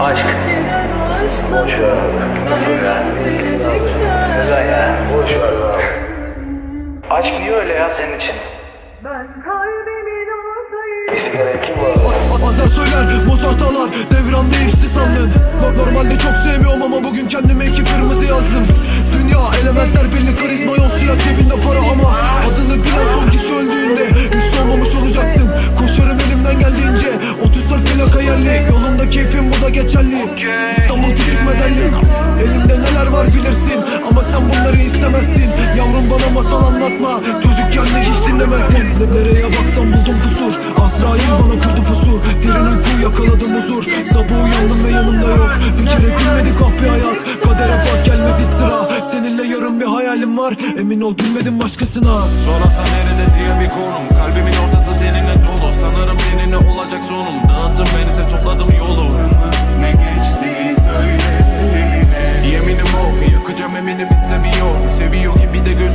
Aşk. Boş ver. Neden ya? Boş. Aşk niye öyle ya senin için? Ben kalbimin orta yeri Bir sigara kim var? Devran değişti sandın normalde çok sevmiyorum ama bugün kendime iki kırmızı yazdım Dünya elemezler belli karizma geldiğince 34 plak hayalli Yolunda keyfim bu da geçerli. İstanbul küçük medellim Elimde neler var bilirsin. Ama sen bunları istemezsin. Yavrum bana masal anlatma. Çocukken de hiç dinlemezdin Ne- Nereye baksam buldum kusur. Azrail bana kurdu pusu. Derin uyku yakaladım huzur. Sabah uyandım ve yanımda yok. Bir kere gülmedi kahpe hayat. Kadere fark gelmez hiç sıra. Seninle yarın bir hayalim var. Emin ol gülmedim başkasına. Sorarsan nerede diye bir konum topladım yolu. Ne geçti söyle. Eline Yeminim of yakacağım eminim istemiyor. Seviyor gibi de gözüküyor